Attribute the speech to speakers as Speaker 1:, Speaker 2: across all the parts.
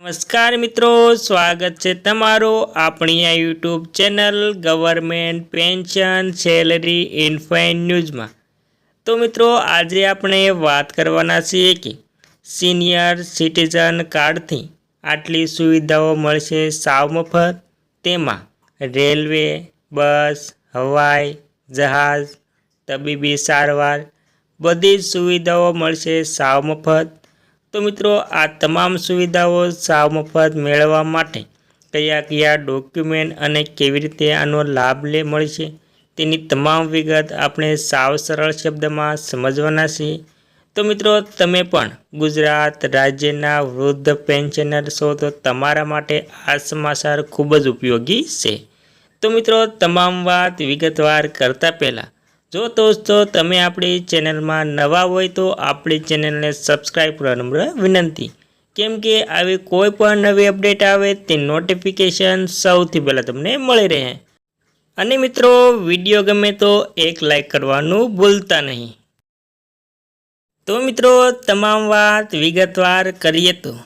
Speaker 1: નમસ્કાર મિત્રો, સ્વાગત છે તમારું આપણી આ YouTube channel government pension salary ઇન્ફાઇન ન્યૂઝમાં. તો મિત્રો, આજે આપણે વાત કરવાના છીએ કે સિનિયર સિટીઝન કાર્ડથી આટલી સુવિધાઓ મળશે સાવ મફત. તેમાં રેલવે, બસ, હવાઈ, જહાજ, તબીબી સારવાર બધી જ સુવિધાઓ મળશે સાવ મફત. તો મિત્રો, આ તમામ સુવિધાઓ સાવ મફત મેળવવા માટે કયા કયા ડોક્યુમેન્ટ અને કેવી રીતે આનો લાભ લે મળશે તેની તમામ વિગત આપણે સાવ સરળ શબ્દમાં સમજવાના છીએ. તો મિત્રો, તમે પણ ગુજરાત રાજ્યના વૃદ્ધ પેન્શનર છો, તો તમારા માટે આ સમાચાર ખૂબ જ ઉપયોગી છે. તો મિત્રો, તમામ વાત વિગતવાર કરતાં પહેલાં જો દોસ્તો તમે આપણી ચેનલમાં નવા હોય તો આપણી ચેનલને સબસ્ક્રાઈબ કરવા નમ્ર વિનંતી. કેમ કે આવી કોઈ પણ નવી અપડેટ આવે તે નોટિફિકેશન સૌથી પહેલાં તમને મળી રહે. અને મિત્રો, વીડિયો ગમે તો એક લાઈક કરવાનું ભૂલતા નહીં. તો મિત્રો, તમામ વાત વિગતવાર કરીએ તો.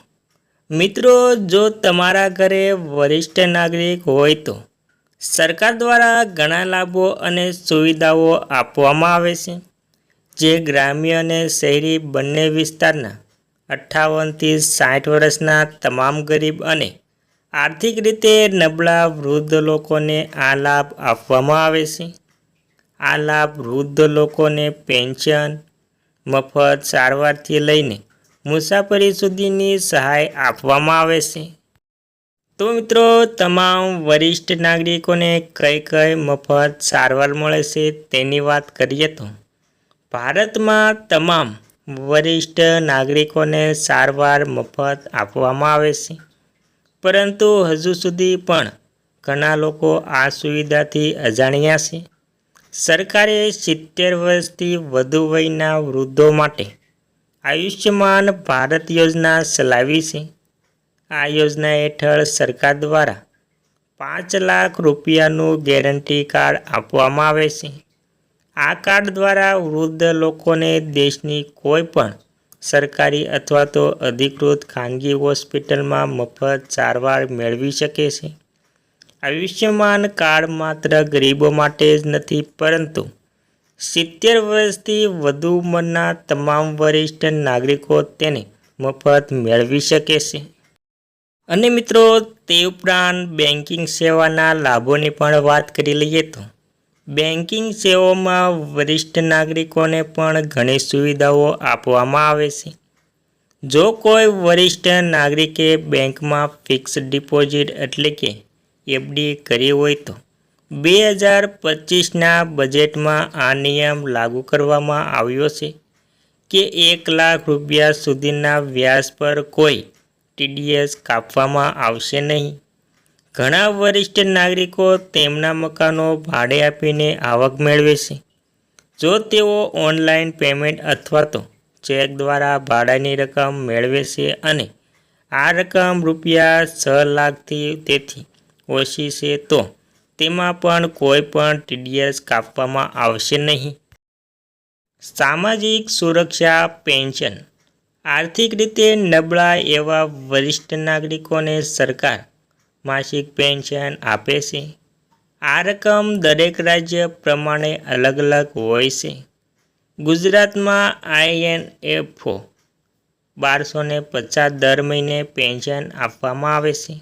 Speaker 1: મિત્રો, જો તમારા ઘરે વરિષ્ઠ નાગરિક હોય તો સરકાર દ્વારા ઘણા લાભો અને સુવિધાઓ આપવામાં આવે છે. જે ગ્રામ્ય અને શહેરી બંને વિસ્તારના અઠ્ઠાવનથી સાઠ વર્ષના તમામ ગરીબ અને આર્થિક રીતે નબળા વૃદ્ધ લોકોને આ લાભ આપવામાં આવે છે. આ લાભ વૃદ્ધ લોકોને પેન્શન, મફત સારવારથી લઈને મુસાફરી સુધીની સહાય આપવામાં આવે છે. તો મિત્રો, તમામ વરિષ્ઠ નાગરિકોને કઈ કઈ મફત સારવાર મળે છે તેની વાત કરીએ તો. ભારતમાં તમામ વરિષ્ઠ નાગરિકોને સારવાર મફત આપવામાં આવે છે. પરંતુ હજુ સુધી પણ ઘણા લોકો આ સુવિધાથી અજાણ્યા છે. સરકારે સિત્તેર વર્ષથી વધુ વયના વૃદ્ધો માટે આયુષ્યમાન ભારત યોજના ચલાવી છે. આ યોજના હેઠળ સરકાર દ્વારા પાંચ લાખ રૂપિયાનું ગેરંટી કાર્ડ આપવામાં આવે છે. આ કાર્ડ દ્વારા વૃદ્ધ લોકોને દેશની કોઈ પણ સરકારી અથવા તો અધિકૃત ખાનગી હોસ્પિટલમાં મફત સારવાર મેળવી શકે છે. આયુષ્યમાન કાર્ડ માત્ર ગરીબો માટે જ નથી, પરંતુ સિત્તેર વર્ષથી વધુ ઉંમરના તમામ વરિષ્ઠ નાગરિકો તેને મફત મેળવી શકે છે. અને મિત્રો, તે ઉપરાંત બેન્કિંગ સેવાના લાભોની પણ વાત કરી લઈએ તો બેન્કિંગ સેવાઓમાં વરિષ્ઠ નાગરિકોને પણ ઘણી સુવિધાઓ આપવામાં આવે છે. જો કોઈ વરિષ્ઠ નાગરિકે બેંકમાં ફિક્સ ડિપોઝિટ એટલે કે એફડી કરી હોય તો, બે હજાર પચીસના બજેટમાં આ નિયમ લાગુ કરવામાં આવ્યો છે કે એક લાખ રૂપિયા સુધીના વ્યાજ પર કોઈ ટીડીએસ કાપવામાં આવશે નહીં. ઘણા વરિષ્ઠ નાગરિકો તેમના મકાનો ભાડે આપીને આવક મેળવે છે જો તેઓ ઓનલાઈન પેમેન્ટ અથવા તો ચેક દ્વારા ભાડાની રકમ મેળવે છે અને આ રકમ રૂપિયા છ લાખથી તેથી ઓછી છે તો તેમાં પણ કોઈ પણ ટીડીએસ કાપવામાં આવશે નહીં. સામાજિક સુરક્ષા પેન્શન આર્થિક રીતે નબળા એવા વરિષ્ઠ નાગરિકોને સરકાર માસિક પેન્શન આપે છે. આ રકમ દરેક રાજ્ય પ્રમાણે અલગ અલગ હોય છે. ગુજરાતમાં આઈએનએફઓ બારસો ને પચાસ દર મહિને પેન્શન આપવામાં આવે છે.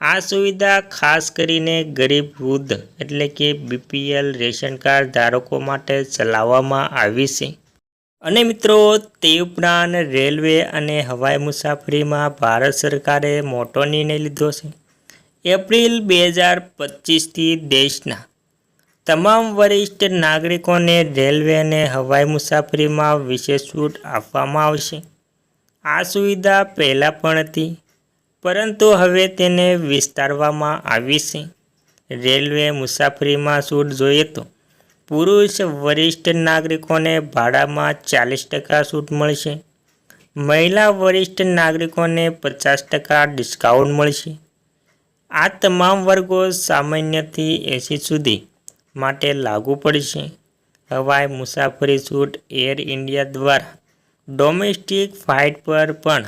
Speaker 1: આ સુવિધા ખાસ કરીને ગરીબ વૃદ્ધ એટલે કે બીપીએલ રેશન કાર્ડ ધારકો માટે ચલાવવામાં આવી છે. અને મિત્રો, તે ઉપરાંત રેલવે અને હવાઈ મુસાફરીમાં ભારત સરકારે મોટો નિર્ણય લીધો છે. એપ્રિલ બે હજાર પચીસથી દેશના તમામ વરિષ્ઠ નાગરિકોને રેલવે અને હવાઈ મુસાફરીમાં વિશેષ છૂટ આપવામાં આવશે. આ સુવિધા પહેલાં પણ હતી, પરંતુ હવે તેને વિસ્તારવામાં આવી છે. રેલવે મુસાફરીમાં છૂટ જોઈએ તો પુરુષ વરિષ્ઠ નાગરિકોને ભાડામાં ચાલીસ ટકા છૂટ મળશે. મહિલા વરિષ્ઠ નાગરિકોને પચાસ ટકા ડિસ્કાઉન્ટ મળશે. આ તમામ વર્ગો સામાન્યથી એંસી સુધી માટે લાગુ પડશે. હવાઈ મુસાફરી છૂટ એર ઇન્ડિયા દ્વારા ડોમેસ્ટિક ફ્લાઇટ પર પણ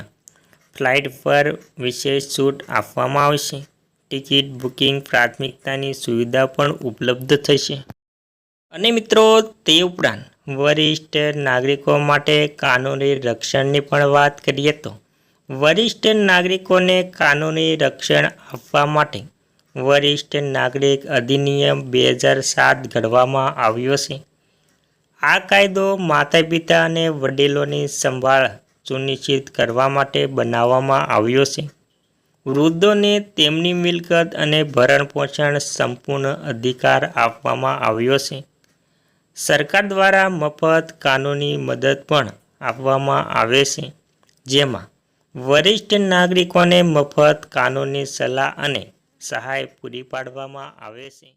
Speaker 1: ફ્લાઇટ પર વિશેષ છૂટ આપવામાં આવશે. ટિકિટ બુકિંગ પ્રાથમિકતાની સુવિધા પણ ઉપલબ્ધ થશે. અને મિત્રો, તે ઉપરાંત વરિષ્ઠ નાગરિકો માટે કાનૂની રક્ષણની પણ વાત કરીએ તો, વરિષ્ઠ નાગરિકોને કાનૂની રક્ષણ આપવા માટે વરિષ્ઠ નાગરિક અધિનિયમ બે હજાર સાત ઘડવામાં આવ્યો છે. આ કાયદો માતા પિતા અને વડીલોની સંભાળ સુનિશ્ચિત કરવા માટે બનાવવામાં આવ્યો છે. વૃદ્ધોને તેમની મિલકત અને ભરણપોષણ સંપૂર્ણ અધિકાર આપવામાં આવ્યો છે. સરકાર દ્વારા મફત કાનૂની મદદ પણ આપવામાં આવે છે. જેમાં વરિષ્ઠ નાગરિકોને મફત કાનૂની સલાહ અને સહાય પૂરી પાડવામાં આવે છે.